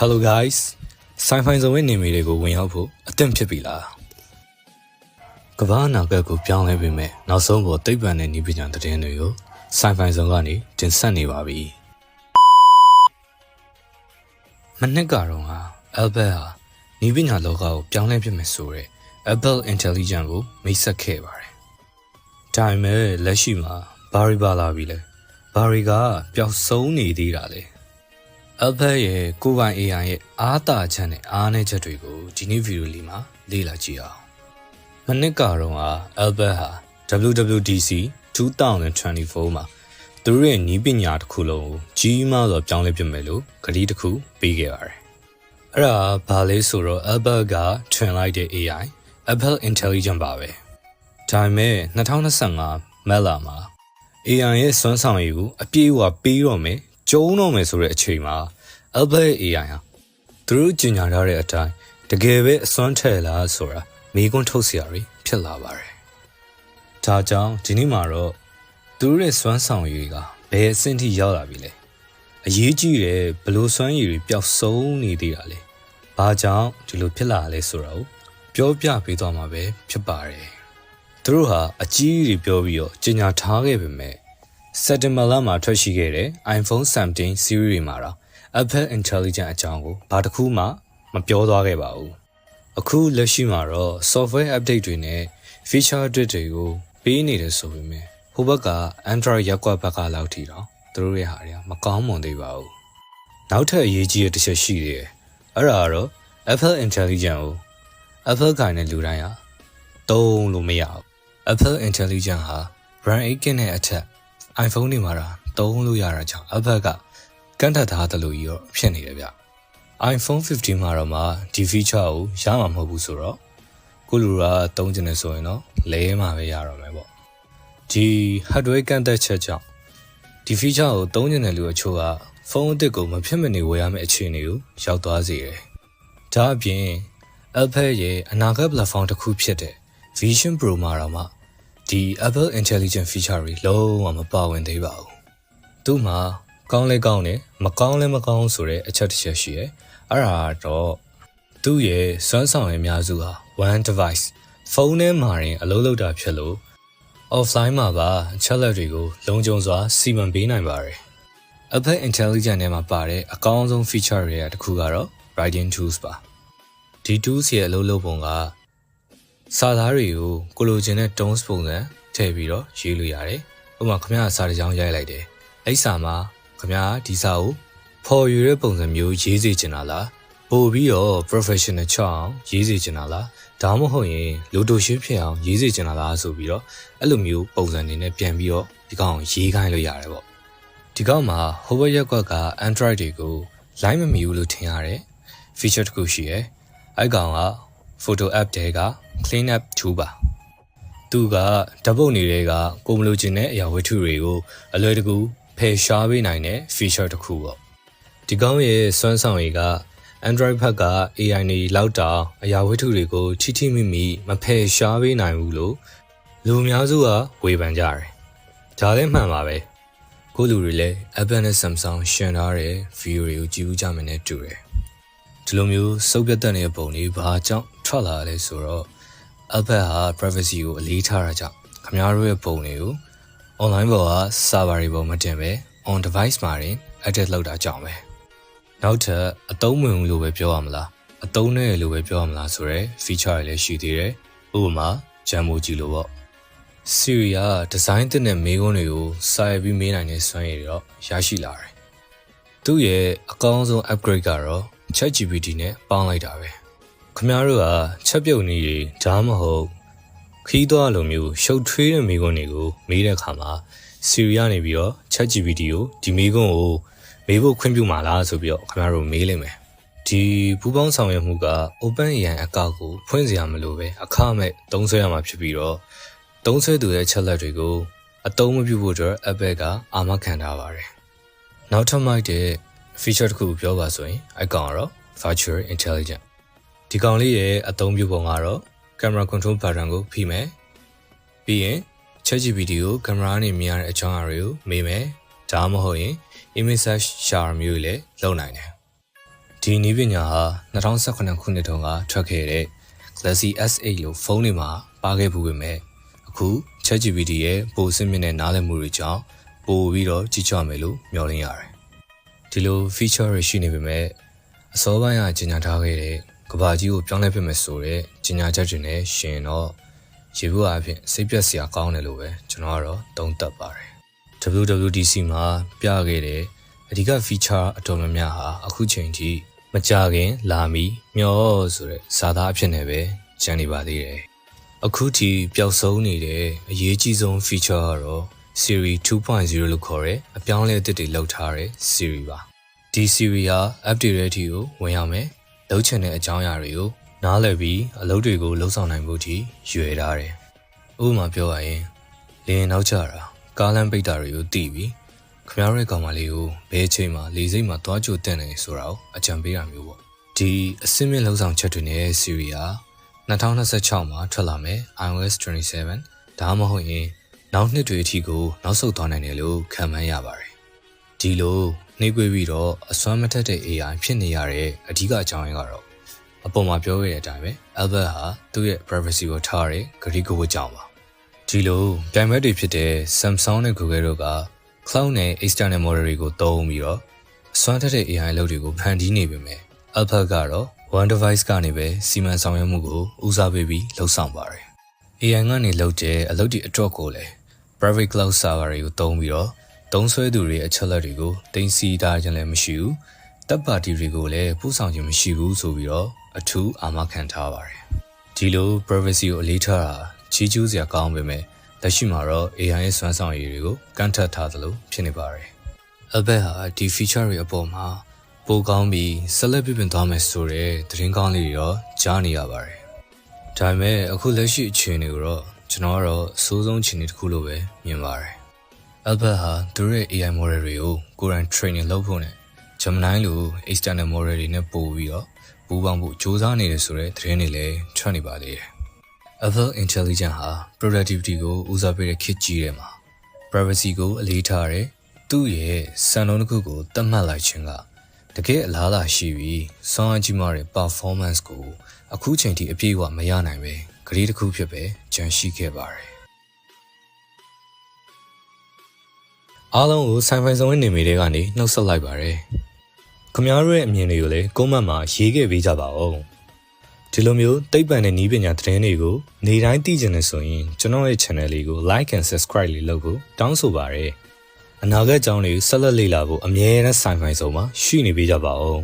Hello guys ဆိုင်ဖိုင်စုံရဲ့နေမီတွေကိုဝင်ရောက်ဖို့အသင့်ဖြစ်ပြီလားကမ္ဘာအနာဂတ်ကိုပြောင်းလဲပေးမယ်နောက်ဆုံးပေါ်သိပ္ပံနဲ့နည်းပညာသတင်းတွေကိုဆိုင်ဖိုင်စုံကနေတင်ဆက်နေပါပြီမနှစ်ကတော့ဟာ Albert ဟာနည်းပညာလောကကိုပြောင်းလဲပြမယ်ဆိုတဲ့ Apple Intelligence ကိုမိတ်ဆက်ခဲ့ပါတယ်ဒါပေမဲ့လက်ရှိမှာဘာရီပါလာပြီလဲဘာရီကပျောက်ဆုံးနေသေးတာလေ Albert ရဲ့ကိုယ်ပိုင် AI ရဲ့အားသာချက်နဲ့အားနည်းချက်တွေကိုဒီနေ့ဗီဒီယိုလေးမှာလေ့လာကြည့်အောင်။မနစ်ကတော့ဟာ Albert ဟာ WWDC 2024မှာသူတို့ရဲ့နီးပညာတစ်ခုလုံးကိုကြီးမားစွာပြောင်းလဲပြမယ်လို့ကတိတစ်ခုပေးခဲ့ပါတယ်။အဲ့ဒါဘာလဲဆိုတော့ Albert ကထွင်လိုက်တဲ့ AI Apple Intelligence ပါပဲ။ဒါပေမဲ့2025မက်လာမှာ AI ရဲ့စွမ်းဆောင်ရည်ကိုအပြည့်အဝပေးတော့မယ်ကျုံတော့မယ်ဆိုတဲ့အချိန်မှာ Alpha AI ဟာသူတို့ကြီးညာထားတဲ့အတိုင်းတကယ်ပဲအစွမ်းထက်လားဆိုတာမိကွန်းထုတ်စရာတွေဖြစ်လာပါတယ်။ဒါကြောင့်ဒီနေ့မှာတော့သူတို့ရဲ့စွမ်းဆောင်ရည်ကဘယ်အဆင့်ထိရောက်လာပြီလဲ။အရေးကြီးတယ်ဘလို့စွမ်းရည်တွေပျောက်ဆုံးနေသေးတာလဲ။ဘာကြောင့်ဒီလိုဖြစ်လာလဲဆိုတာကိုပြောပြပေးသွားမှာပဲဖြစ်ပါတယ်။သူတို့ဟာအကြီးကြီးပြောပြီးတော့ကြီးညာထားခဲ့ပေမဲ့စက်တင်ဘာလမှာထွက်ရှိခဲ့တဲ့ iPhone 17 series မှာတော့ Apple Intelligence အကြောင်းကိုဘာတစ်ခုမှမပြောသွားခဲ့ပါဘူး။အခုလက်ရှိမှာတော့ software update တွေနဲ့ feature update တွေကိုပေးနေတယ်ဆိုပေမဲ့ဟိုဘက်က Android ရက်ကွက်ဘက်ကလောက်ထီတော့သူတို့ရဲ့ဟာတွေကမကောင်းမွန်သေးပါဘူး။နောက်ထပ်အရေးကြီးတဲ့တစ်ချက်ရှိသေးတယ်။အဲ့ဒါကတော့ Apple Intelligence ကို Apple ကိုင်တဲ့လူတိုင်းဟာသုံးလို့မရဘူး။ Apple Intelligence ဟာ brand 8နဲ့အထက် iPhone တွေမှာတော့သုံးလို့ရတာကြောင့် Apple က ကန့်ထတ်ထားတယ်လို့ကြီးတော့ဖြစ်နေတယ်ဗျ iPhone 15မှာတော့မှဒီ feature ကိုရမှာမဟုတ်ဘူးဆိုတော့ကိုလူကသုံးကျင်နေဆိုရင်တော့လဲမှာပဲရတော့မယ်ပေါ့ဒီ hardware ကန့်သက်ချက်ကြောင့်ဒီ feature ကိုသုံးကျင်တဲ့လူအချို့ကဖုန်းအသစ်ကိုမဖြစ်မနေဝယ်ရမယ့်အခြေအနေကိုရောက်သွားစေတယ်ဒါအပြင် Apple ရဲ့အနာဂတ် platform တစ်ခုဖြစ်တဲ့ Vision Pro မှာတော့မှဒီ Apple Intelligence feature တွေလုံးဝမပါဝင်သေးပါဘူး။သူ့မှာ ကောင်းလဲကောင်းတယ်မကောင်းလဲမကောင်းဆိုတဲ့အချက်တစ်ချက်ရှိရဲ။အဲ့ဒါတော့သူ့ရဲ့စွမ်းဆောင်ရည်အများစုဟာ one device ဖုန်းထဲမှာရင်အလုပ်လုပ်တာဖြစ်လို့ offline မှာပါအချက်လက်တွေကိုလုံခြုံစွာစီမံပေးနိုင်ပါတယ်။ Apple Intelligence ထဲမှာပါတဲ့အကောင်းဆုံး feature တွေကတစ်ခုကတော့ writing tools ပါ။ဒီ tools ရဲ့အလုပ်လုပ်ပုံကစာသားတွေကိုကိုလိုချင်တဲ့ tones ပုံစံထည့်ပြီးတော့ရေးလို့ရတယ်။ဥပမာခင်ဗျားစာတစ်ကြောင်းရိုက်လိုက်တယ်။အဲ့စာမှာ ခင်ဗျားဒီစာကိုဖော်ယူတဲ့ပုံစံမျိုးရေးစေချင်တာလား။ပို့ပြီးတော့ professional ချအောင်ရေးစေချင်တာလား။ဒါမှမဟုတ်ရင်လိုတိုရှင်းဖြစ်အောင်ရေးစေချင်တာလားဆိုပြီးတော့အဲ့လိုမျိုးပုံစံတွေနဲ့ပြန်ပြီးတော့ဒီကောင်ရေးခိုင်းလို့ရတယ်ပေါ့။ဒီကောင်မှာ hover ရက်ကွက်က Android တွေကို line မမီဘူးလို့ထင်ရတယ်။ feature တစ်ခုရှိရဲ။အဲ့ကောင်က photo app တဲက clean up 2ပါသူကဓာတ်ပုံတွေကကိုမလိုချင်တဲ့အရာဝတ္ထုတွေကိုအလွယ်တကူ ဖယ်ရှားပေးနိုင်တဲ့ feature တစ်ခုပေါ့ဒီကောင်းရဲ့စွမ်းဆောင်ရည်က Android ဘက်က AI နေလောက်တောင်အရာဝတ္ထုတွေကိုချီချီမိမိမဖယ်ရှားပေးနိုင်ဘူးလို့လူအများစုကဝေဖန်ကြတယ်ဒါလည်းမှန်ပါပဲကိုလူတွေလည်း Apple နဲ့ Samsung ရှင်ထားတဲ့ view တွေကိုကြည့်ဦးကြမယ်နဲ့တူတယ်ဒီလိုမျိုးစုပ်ပြတ်တဲ့နေတဲ့ပုံတွေဘာကြောင့်ထွက်လာလဲဆိုတော့ Apple ဟာ privacy ကိုအလေးထားတာကြောင့်ခင်ဗျားတို့ရဲ့ပုံတွေကို online ပေါ်က server တွေပေါ်မတင်ပဲ on device မှာတင် edit လုပ်တာကြောင့်ပဲနောက်ထပ်အသုံးဝင်လို့ပဲပြောရမလားအသုံးနဲ့လို့ပဲပြောရမလားဆိုတော့ feature တွေလည်းရှိသေးတယ်ဥပမာ Jammoji လို့ပေါ့ Siri က design တဲ့နဲ့မေးခွန်းတွေကိုစာရပြီးမေးနိုင်တဲ့စွမ်းရည်တွေတော့ရရှိလာတယ်သူ့ရဲ့အကောင်းဆုံး upgrade ကတော့ ChatGPT နဲ့ပေါင်းလိုက်တာပဲခမားတို့ကချက်ပြုတ်နေတွေဒါမှမဟုတ် ခီးသွားလိုမျိုးရှုပ်ထွေးတဲ့မိကွန်းတွေကိုမေးတဲ့အခါမှာ Siri ကနေပြီးတော့ ChatGPT ကိုဒီမိကွန်းကိုမေးဖို့ခွင့်ပြုမှာလားဆိုပြီးတော့ခင်ဗျားတို့မေးလိမ့်မယ်ဒီပူပေါင်းဆောင်ရွက်မှုက OpenAI အကောက်ကိုဖွင့်စရာမလိုပဲအခမဲ့သုံးစွဲရမှာဖြစ်ပြီးတော့သုံးစွဲသူရဲ့ချက်လက်တွေကိုအသုံးမပြုဖို့အတွက် Apple ကအာမခံထားပါတယ်နောက်ထပ်မိုက်တဲ့ feature တစ်ခုပြောပါဆိုရင်အကောင်ကတော့ virtual intelligence ဒီကောင်လေးရဲ့အသုံးပြုပုံကတော့ camera control button ကိုဖိမယ်ပြီးရင် ChatGPT ကိုကင်မရာနဲ့မြင်ရတဲ့အကြောင်းအရာတွေကိုမေးမယ်ဒါမှမဟုတ်ရင် image search ရှာမျိုးလည်းလုပ်နိုင်တယ်ဒဒီနည်းပညာဟာ2018ခုနှစ်တုန်းကထွက်ခဲ့တဲ့ Galaxy S8 လို့ဖုန်းတွေမှာပါခဲ့ပူပေမဲ့အခု ChatGPT ရဲ့ပိုအဆင့်မြင့်တဲ့နားလည်မှုတွေကြောင့်ပိုပြီးတော့ကြီးကျွားမယ်လို့မျှော်လင့်ရတယ်။ဒီလို feature တွေရှိနေပေမဲ့အစောပိုင်းကကြီးညာထားခဲ့တဲ့ ကဘာကြီးကိုပြောင်းလဲပြမယ်ဆိုတဲ့ကြီးညာချက်တွေနဲ့ရှင်တော့ရေဘူးအဖြစ်စိတ်ပြက်စရာကောင်းတယ်လို့ပဲကျွန်တော်ကတော့သုံးသပ်ပါတယ်။ WWDC မှာပြခဲ့တဲ့အဓိက feature အတော်များများဟာအခုချိန်ထိမကြခင်လာမီမျောဆိုတဲ့ဇာတာအဖြစ်နဲ့ပဲကျန်နေပါသေးတယ်။အခုထိပျောက်ဆုံးနေတဲ့အရေးကြီးဆုံး feature ကတော့ Siri 2.0လို့ခေါ်တဲ့အပြောင်းအလဲအသစ်တွေလုပ်ထားတဲ့ Siri ပါ။ဒီ Siri ဟာ update ရဲ့အထိကိုဝင်ရမယ်။ လုပ်ချင်တဲ့အကြောင်းအရာတွေကိုနားလည်ပြီးအလုပ်တွေကိုလှုပ်ဆောင်နိုင်ဖို့အထိရွယ်ထားတယ်။ဥပမာပြောရရင်လင်းနောက်ကျတာကားလမ်းပိတ်တာတွေကိုသိပြီးခမားရဲ့ကောင်မလေးကိုဘယ်အချိန်မှာလေစိတ်မှာသွားကြိုတက်နေဆိုတာကိုအကြံပေးတာမျိုးပေါ့ဒီအစင်းမြင့်လုံဆောင်ချက်တွေနဲ့ Siri ဟာ2026မှာထွက်လာမယ် iOS 27ဒါမှမဟုတ်ရင်နောက်နှစ်တွေအထိကိုနောက်ဆုတ်သွားနိုင်တယ်လို့ခန့်မှန်းရပါတယ် ဒီလိုနှိပ်ကွေးပြီးတော့အစွမ်းမထက်တဲ့ AI ဖြစ်နေရတဲ့အဓိကအကြောင်းရင်းကတော့အပေါ်မှာပြောခဲ့တဲ့အတိုင်းပဲ Albert ဟာသူ့ရဲ့ privacy ကိုထားတဲ့ဂရီကိုဝတ်ကြောင်ပါဒီလိုပြိုင်ဘက်တွေဖြစ်တဲ့ Samsung နဲ့ Google တို့က cloud နဲ့ external model တွေကိုသုံးပြီးတော့အစွမ်းထက်တဲ့ AI အလုပ်တွေကိုဖန်တီးနေပေမဲ့ Alpha ကတော့ one device ကနေပဲစီမံဆောင်ရွက်မှုကိုဦးစားပေးပြီးလှုပ်ဆောင်ပါတယ်။ AI ကနေလုပ်တဲ့အလုပ်တွေအတော့ကိုလည်း private cloud server တွေကိုသုံးပြီးတော့ သုံးဆွဲသူတွေအချက်လက်တွေကိုတင်စီထားခြင်းလည်းမရှိဘူး။တပ်ပါတီတွေကိုလည်းပို့ဆောင်ခြင်းမရှိဘူးဆိုပြီးတော့အထူးအာမခံထားပါတယ်။ဒီလို privacy ကိုအလေးထားတာချီးကျူးစရာကောင်းပေမဲ့လက်ရှိမှာတော့ AI ရဲ့စွမ်းဆောင်ရည်တွေကိုကန့်ထတ်ထားသလိုဖြစ်နေပါတယ်။ Albert ဟာဒီ feature တွေအပေါ်မှာပိုကောင်းပြီးဆက်လက်ပြပင်သွားမယ်ဆိုတဲ့သတင်းကောင်းလေးတွေတော့ကြားနေရပါတယ်။ဒါပေမဲ့အခုလက်ရှိအခြေအနေကိုတော့ကျွန်တော်ကတော့အဆိုးဆုံးအခြေအနေတစ်ခုလို့ပဲမြင်ပါတယ်။ Albert ဟာသူတို့ရဲ့ AI model တွေကိုကိုယ်တိုင် training လုပ်ဖို့နဲ့ Gemini လို external model တွေနဲ့ပို့ပြီးတော့ပူးပေါင်းဖို့စ조사နေတယ်ဆိုတဲ့သတင်းတွေလည်းထွက်နေပါသေးတယ်။ Alpha Intelligence ဟာ productivity ကိုဦးစားပေးတဲ့ခေတ်ကြီးထဲမှာ privacy ကိုအလေးထားတဲ့သူ့ရဲ့စံနှုန်းတစ်ခုကိုသတ်မှတ်လိုက်ခြင်းကတကယ်အလားအလာရှိပြီးစောင်းအကြီးမားတဲ့ performance ကိုအခုချိန်ထိအပြည့်အဝမရနိုင်ပဲဂရီးတစ်ခုဖြစ်ပဲကြန့်ရှိခဲ့ပါတယ် အားလုံးကိုဆိုင်ဖိုင်ဆောင်နေမိတဲ့ကနေနှုတ်ဆက်လိုက်ပါတယ်ခမားတို့ရဲ့အမြင်တွေကိုလည်းကွန်မန့်မှာရေးခဲ့ပေးကြပါဦးဒီလိုမျိုးသိပ္ပံနဲ့နည်းပညာသတင်းတွေကိုနေတိုင်းသိကြတယ်ဆိုရင်ကျွန်တော်ရဲ့ channel လေးကို like and subscribe လေးလုပ်ဖို့တောင်းဆိုပါရစေအနာဂတ်ကြောင်းတွေဆက်လက်လေ့လာဖို့အမြဲတမ်းဆိုင်ဖိုင်ဆုံးမှာရှိနေပေးကြပါဦး